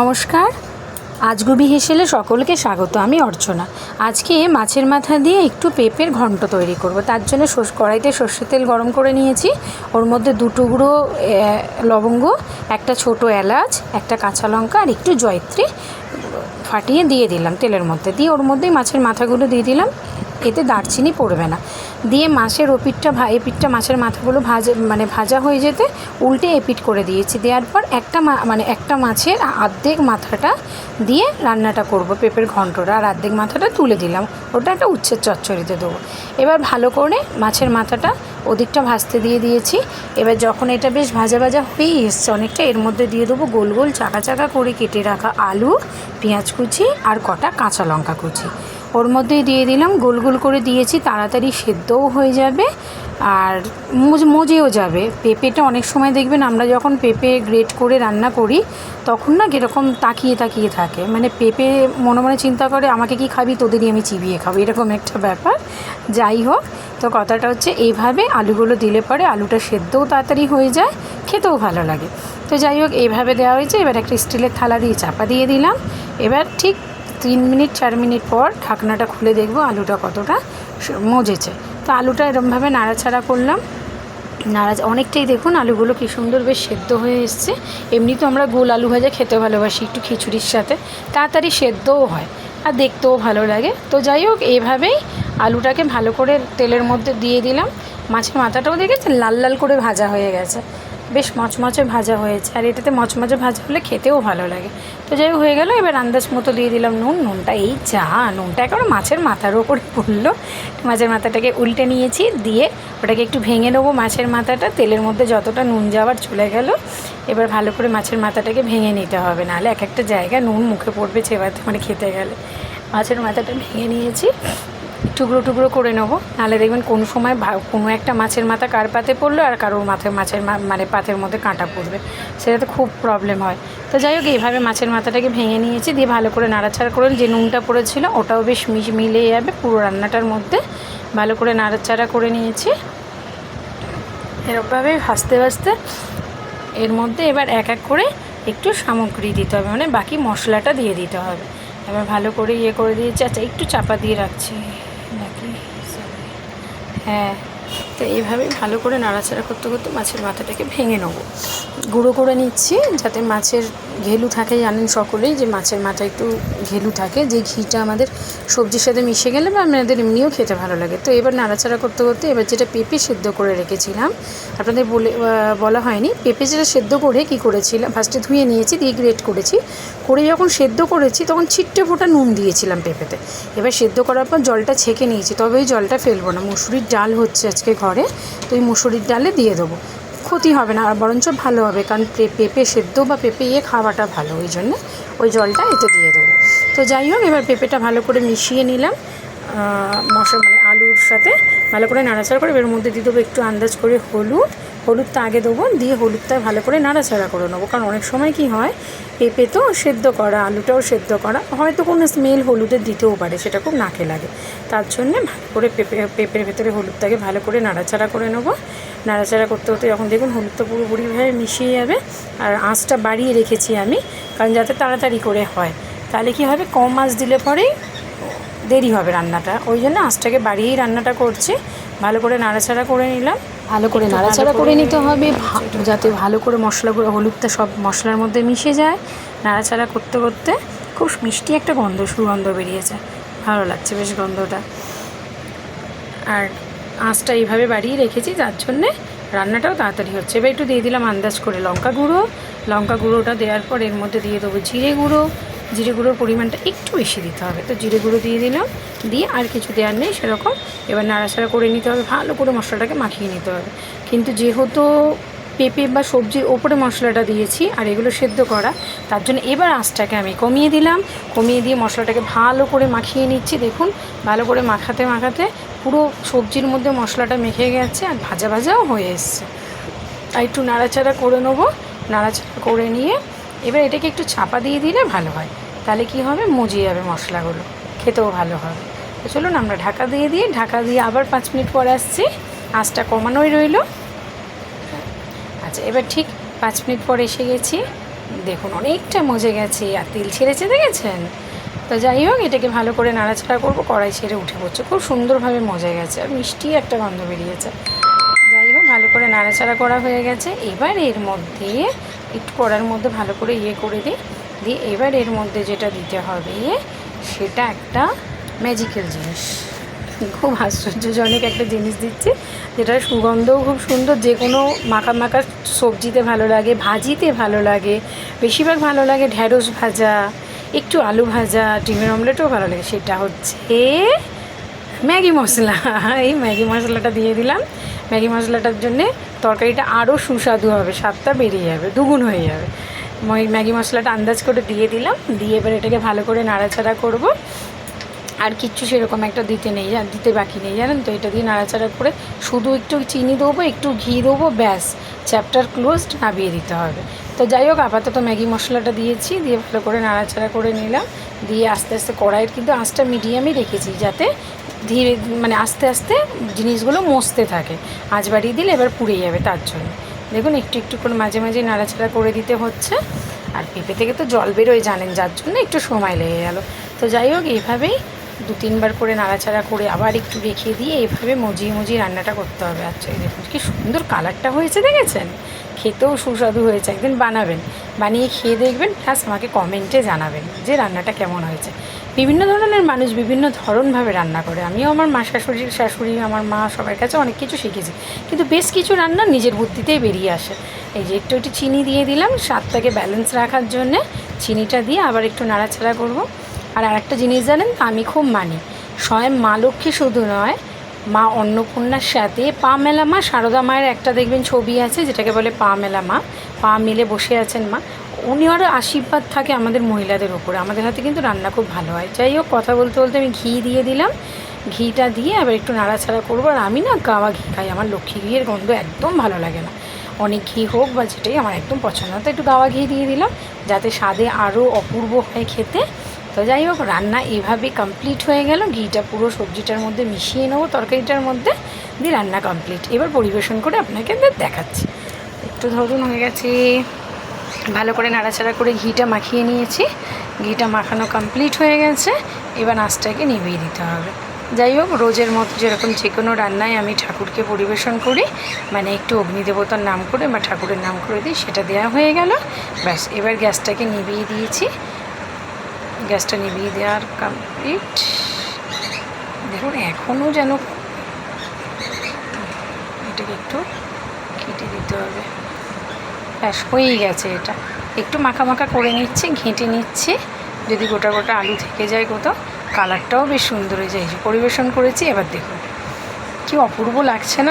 নমস্কার। আজগুবি হেসেলে সকলকে স্বাগত, আমি অর্চনা। আজকে মাছের মাথা দিয়ে একটু পেঁপের ঘন্ট তৈরি করব। তার জন্য কড়াইতে সর্ষের তেল গরম করে নিয়েছি। ওর মধ্যে দু টুকরো লবঙ্গ, একটা ছোট এলাচ, একটা কাঁচা লঙ্কা আর একটু জয়ত্রী ফাটিয়ে দিয়ে দিলাম তেলের মধ্যে। দিয়ে ওর মধ্যেই মাছের মাথাগুলো দিয়ে দিলাম। এতে দারচিনি পড়বে না। দিয়ে মাছের ওপিটটা ভা এপিটটা মাছের মাথাগুলো ভাজা মানে ভাজা হয়ে যেতে উল্টে এপিট করে দিয়েছি। দেওয়ার পর একটা মানে একটা মাছের আর্ধেক মাথাটা দিয়ে রান্নাটা করব পেঁপের ঘন্টটা। আর আর্ধেক মাথাটা তুলে দিলাম। ওটা একটা উচ্ছের চচ্চড়িতে দেবো। এবার ভালো করে মাছের মাথাটা ওদিকটা ভাজতে দিয়ে দিয়েছি। এবার যখন এটা বেশ ভাজা ভাজা হয়েই এসছে অনেকটা, এর মধ্যে দিয়ে দেবো গোল গোল চাকা চাকা করে কেটে রাখা আলু, পেঁয়াজ কুচি আর কটা কাঁচা লঙ্কা কুচি। ওর মধ্যেই দিয়ে দিলাম, গোল গোল করে দিয়েছি, তাড়াতাড়ি সেদ্ধও হয়ে যাবে আর মুজ, মজেও যাবে। পেঁপেটা অনেক সময় দেখবেন আমরা যখন পেঁপে গ্রেট করে রান্না করি, তখন না কীরকম তাকিয়ে তাকিয়ে থাকে। মানে পেঁপে মনে মনে চিন্তা করে, আমাকে কি খাবি? তোদেরই আমি চিবিয়ে খাব। এরকম একটা ব্যাপার। যাই হোক, তো কথাটা হচ্ছে এইভাবে আলুগুলো দিলে পরে আলুটা সেদ্ধও তাড়াতাড়ি হয়ে যায়, খেতেও ভালো লাগে। তো যাই হোক, এইভাবে দেওয়া হয়েছে। এবার একটা স্টিলের থালা দিয়ে চাপা দিয়ে দিলাম। এবার ঠিক তিন মিনিট, চার মিনিট পর ঢাকনাটা খুলে দেখব আলুটা কতটা মজেছে। তো আলুটা এরমভাবে নাড়াচাড়া করলাম। নাড়া অনেকটাই দেখুন আলুগুলো কী সুন্দর বেশ সেদ্ধ হয়ে এসছে। এমনি তো আমরা গোল আলু ভাজা খেতে ভালোবাসি একটু খিচুড়ির সাথে। তাড়াতাড়ি সেদ্ধও হয় আর দেখতেও ভালো লাগে। তো যাই হোক এইভাবেই আলুটাকে ভালো করে তেলের মধ্যে দিয়ে দিলাম। মাছের মাথাটাও দেখেছেন? লাল লাল করে ভাজা হয়ে গেছে। বেশ মচমচে ভাজা হয়েছে। আর এটাতে মচমচে ভাজা হলে খেতেও ভালো লাগে। তো যাই হয়ে গেল। এবার আন্দাজ মতো দিয়ে দিলাম নুন। নুনটা এই যা, নুনটা একেবারে মাছের মাথার ওপরে পড়ল। মাছের মাথাটাকে উল্টে নিয়েছি, দিয়ে ওটাকে একটু ভেঙে নেব মাছের মাথাটা। তেলের মধ্যে যতটা নুন যাওয়ার চলে গেল। এবার ভালো করে মাছের মাথাটাকে ভেঙে নিতে হবে। নাহলে এক একটা জায়গায় নুন মুখে পড়বে চেবাতে মানে খেতে গেলে। মাছের মাথাটা ভেঙে নিয়েছি। টুকরো টুকরো করে নেব। নাহলে দেখবেন কোনো সময় কোনো একটা মাছের মাথা কার পাতে পড়ল আর কারোর মাথায় মাছের মানে পাতের মধ্যে কাঁটা পড়বে। সেটাতে খুব প্রবলেম হয়। তো যাই হোক, এইভাবে মাছের মাথাটাকে ভেঙে নিয়েছি, দিয়ে ভালো করে নাড়াচাড়া করে যে নুনটা পড়েছিল, ওটাও বেশ মিশ মিলে যাবে পুরো রান্নাটার মধ্যে। ভালো করে নাড়াচাড়া করে নিয়েছি। এরকমভাবে ভাজতে ভাজতে এর মধ্যে এবার এক এক করে একটু সামগ্রী দিতে হবে। মানে বাকি মশলাটা দিয়ে দিতে হবে। এবার ভালো করে ইয়ে করে দিয়েছি। আচ্ছা একটু চাপা দিয়ে রাখছি। হ্যাঁ তো এইভাবে ভালো করে নাড়াচাড়া করতে করতে মাছের মাথাটাকে ভেঙে নেব। গুঁড়ো করে নিচ্ছি যাতে মাছের ঘেলু থাকে, জানেন সকলেই যে মাছের মাথা একটু ঘেলু থাকে। যে ঘিটা আমাদের সবজির সাথে মিশে গেলে বা আমাদের এমনিও খেতে ভালো লাগে। তো এবার নাড়াচাড়া করতে করতে এবার যেটা পেঁপে সেদ্ধ করে রেখেছিলাম, আপনাদের বলে বলা হয়নি। পেঁপে যেটা সেদ্ধ করে কি করেছিলাম ফার্স্টে ধুয়ে নিয়েছি, দিয়ে গ্রেট করেছি। করে যখন সেদ্ধ করেছি তখন ছিট্টে ফোটা নুন দিয়েছিলাম পেঁপেতে। এবার সেদ্ধ করার পর জলটা ছেঁকে নিয়েছি, তবে ওই জলটা ফেলব না। মুসুরির ডাল হচ্ছে আজকে ঘরে, তো ওই মুসুরির ডালে দিয়ে দেবো। ক্ষতি হবে না, আর বরঞ্চ ভালো হবে। কারণ পেঁপে সেদ্ধ বা পেঁপে ইয়ে খাওয়াটা ভালো, ওই জন্যে ওই জলটা এতে দিয়ে দেবো। তো যাই হোক, এবার পেঁপেটা ভালো করে মিশিয়ে নিলাম। মশলা মানে আলুর সাথে ভালো করে নাড়াচাড়া করে এর মধ্যে দিয়ে দেবো একটু আন্দাজ করে হলুদ হলুদটা আগে দেবো, দিয়ে হলুদটা ভালো করে নাড়াচাড়া করে নেব। কারণ অনেক সময় কি হয়, পেঁপে তো সেদ্ধ করা, আলুটাও সেদ্ধ করা, হয়তো কোনো স্মেল হলুদের দিতেও পারে, সেটা খুব নাকে লাগে। তার জন্যে ভালো করে পেঁপে, পেঁপের ভেতরে হলুদটাকে ভালো করে নাড়াচাড়া করে নেব। নাড়াচাড়া করতে করতে যখন দেখুন হলুদটা পুরোপুরিভাবে মিশিয়ে যাবে, আর আঁচটা বাড়িয়ে রেখেছি আমি, কারণ যাতে তাড়াতাড়ি করে হয়, তাহলে কি হবে, কম আঁচ দিলে পরেই দেরি হবে রান্নাটা। ওই জন্য আঁচটাকে বাড়িয়েই রান্নাটা করছি। ভালো করে নাড়াচাড়া করে নিলাম। ভালো করে নাড়াচাড়া করে নিতে হবে যাতে ভালো করে মশলাগুলো হলুদটা সব মশলার মধ্যে মিশে যায়। নাড়াচাড়া করতে করতে খুব মিষ্টি একটা গন্ধ সুগন্ধ বেরিয়েছে। ভালো লাগছে বেশ গন্ধটা। আর আঁচটা এইভাবে বাড়িয়ে রেখেছি যার জন্যে রান্নাটাও তাড়াতাড়ি হচ্ছে। এবার একটু দিয়ে দিলাম আন্দাজ করে লঙ্কা গুঁড়ো। লঙ্কা গুঁড়োটা দেওয়ার পর এর মধ্যে দিয়ে দেবো জিরে গুঁড়ো জিরে গুঁড়োর পরিমাণটা একটু বেশি দিতে হবে। তো জিরে গুঁড়ো দিয়ে দিলাম, দিয়ে আর কিছু দেওয়ার নেই সেরকম। এবার নাড়াচাড়া করে নিতে হবে, ভালো করে মশলাটাকে মাখিয়ে নিতে হবে। কিন্তু যেহেতু পেঁপে বা সবজির ওপরে মশলাটা দিয়েছি আর এগুলো সেদ্ধ করা, তার জন্য এবার আঁচটাকে আমি কমিয়ে দিলাম। কমিয়ে দিয়ে মশলাটাকে ভালো করে মাখিয়ে নিচ্ছি। দেখুন, ভালো করে মাখাতে মাখাতে পুরো সবজির মধ্যে মশলাটা মেখে গেছে আর ভাজা ভাজাও হয়ে এসছে। আর একটু নাড়াচাড়া করে নেব। নাড়াচাড়া করে নিয়ে এবার এটাকে একটু চাপা দিয়ে দিলে ভালো হয়। তাহলে কি হবে? মজে যাবে মশলাগুলো। খেতেও ভালো হবে। তো চলুন আমরা ঢাকা দিয়ে দিয়ে ঢাকা দিয়ে আবার পাঁচ মিনিট পরে আসছি। আঁচটা কমানোই রইল। আচ্ছা এবার ঠিক পাঁচ মিনিট পর এসে গেছি। দেখুন, অনেকটা মজে গেছে। আর তেল ছেড়েছে, দেখেছেন? তো যাই হোক, এটাকে ভালো করে নাড়াচাড়া করব। কড়াই ছেড়ে উঠে পড়ছে। খুব সুন্দরভাবে মজে গেছে। আর মিষ্টি একটা গন্ধ বেরিয়েছে। যাই হোক, ভালো করে নাড়াচাড়া করা হয়ে গেছে। এবার এর মধ্যে, একটু কড়ার মধ্যে ভালো করে ইয়ে করে দিই। দিয়ে এবার এর মধ্যে যেটা দিতে হবে, সেটা একটা ম্যাজিক্যাল জিনিস। খুব আশ্চর্যজনক একটা জিনিস দিচ্ছে, যেটার সুগন্ধও খুব সুন্দর, যে কোনো মাখা মাখা সবজিতে ভালো লাগে, ভাজিতে ভালো লাগে, বেশিরভাগ ভালো লাগে ঢ্যাঁড়স ভাজা, একটু আলু ভাজা, ডিমের অমলেটও ভালো লাগে। সেটা হচ্ছে ম্যাগি মশলা। এই ম্যাগি মশলাটা দিয়ে দিলাম। ম্যাগি মশলাটার জন্যে তরকারিটা আরও সুস্বাদু হবে, স্বাদটা বেরিয়ে যাবে, দুগুণ হয়ে যাবে। ম্যাগি মশলাটা আন্দাজ করে দিয়ে দিলাম। দিয়ে এবার এটাকে ভালো করে নাড়াচাড়া করব। আর কিচ্ছু সেরকম একটা দিতে নেই দিতে বাকি নেই, জানেন তো? এটা দিয়ে নাড়াচাড়া করে শুধু একটু চিনি দেবো, একটু ঘি দেবো, ব্যাস। চ্যাপ্টার ক্লোজড নামিয়ে দিতে হবে। তো যাই হোক, আপাতত ম্যাগি মশলাটা দিয়েছি, দিয়ে ভালো করে নাড়াচাড়া করে নিলাম। দিয়ে আস্তে আস্তে কড়াইয়ের কিন্তু আঁচটা মিডিয়ামই রেখেছি, যাতে ধীরে মানে আস্তে আস্তে জিনিসগুলো মসতে থাকে। আঁচ বাড়িয়ে দিলে এবার পুড়ে যাবে তার জন্য। দেখুন, একটু একটু করে মাঝে মাঝে নাড়াচাড়া করে দিতে হচ্ছে। আর পেঁপে থেকে তো জল বেরোয় জানেন, যার জন্য একটু সময় লেগে গেল। তো যাই হোক এইভাবেই দু তিনবার করে নাড়াচাড়া করে আবার একটু রেখে দিয়ে এভাবে মজিয়ে মজিয়ে রান্নাটা করতে হবে। আচ্ছা দেখুন কি সুন্দর কালারটা হয়েছে, দেখেছেন? খেতেও সুস্বাদু হয়েছে, একদিন বানাবেন। বানিয়ে খেয়ে দেখবেন প্লাস আমাকে কমেন্টে জানাবেন যে রান্নাটা কেমন হয়েছে। বিভিন্ন ধরনের মানুষ বিভিন্ন ধরনভাবে রান্না করে। আমিও আমার মা শাশুড়ির শাশুড়ি, আমার মা সবার কাছে অনেক কিছু শিখেছি। কিন্তু বেশ কিছু রান্না নিজের বুদ্ধিতেই বেরিয়ে আসে। এই যে একটু একটু চিনি দিয়ে দিলাম, স্বাদটাকে ব্যালেন্স রাখার জন্যে চিনিটা দিয়ে আবার একটু নাড়াচাড়া করব। আর আরেকটা জিনিস জানেন, আমি খুব মানি। স্বয়ং মা লক্ষ্মী শুধু নয়, মা অন্নপূর্ণার সাথে পা মেলা মা সারদা মায়ের একটা দেখবেন ছবি আছে, যেটাকে বলে পা মেলা মা পা মেলে বসে আছেন মা। উনি আরও আশীর্বাদ থাকে আমাদের মহিলাদের ওপরে আমাদের হাতে কিন্তু রান্না খুব ভালো হয়। যাই হোক, কথা বলতে বলতে আমি ঘি দিয়ে দিলাম। ঘিটা দিয়ে আবার একটু নাড়াচাড়া করব। আর আমি না গাওয়া ঘি খাই। আমার লক্ষ্মী ঘিয়ের গন্ধ একদম ভালো লাগে না। অনেক ঘি হোক বা যেটাই আমার একদম পছন্দ। তো একটু গাওয়া ঘি দিয়ে দিলাম, যাতে স্বাদে আরও অপূর্ব হয় খেতে। তো যাই হোক, রান্না এভাবে কমপ্লিট হয়ে গেল। ঘিটা পুরো সবজিটার মধ্যে মিশিয়ে নেব, তরকারিটার মধ্যে দিয়ে রান্না কমপ্লিট এবার পরিবেশন করে আপনাকে দেখাচ্ছি। একটু ধরুন, হয়ে গেছে। ভালো করে নাড়াচাড়া করে ঘিটা মাখিয়ে নিয়েছি। ঘিটা মাখানো কমপ্লিট হয়ে গেছে। এবার আঁচটাকে নিভিয়ে দিতে হবে। যাই হোক, রোজের মতো যেরকম যে কোনো রান্নায় আমি ঠাকুরকে পরিবেশন করি মানে একটু অগ্নিদেবতার নাম করে বা ঠাকুরের নাম করে দিই, সেটা দেওয়া হয়ে গেল। ব্যাস, এবার গ্যাসটাকে নিভিয়ে দিয়েছি। গ্যাসটা নিভিয়ে দেওয়ার কমপ্লিট দেখুন, এখনও যেন এটাকে একটু কেটে দিতে হবে। ব্যাস, হয়েই গেছে এটা। একটু মাখা মাখা করে নিচ্ছি, ঘেঁটে নিচ্ছি। যদি গোটা গোটা আলু থেকে যায় কোথাও কালারটাও বেশ সুন্দর হয়ে যায় পরিবেশন করেছি, এবার দেখুন। কি অপূর্ব লাগছে না।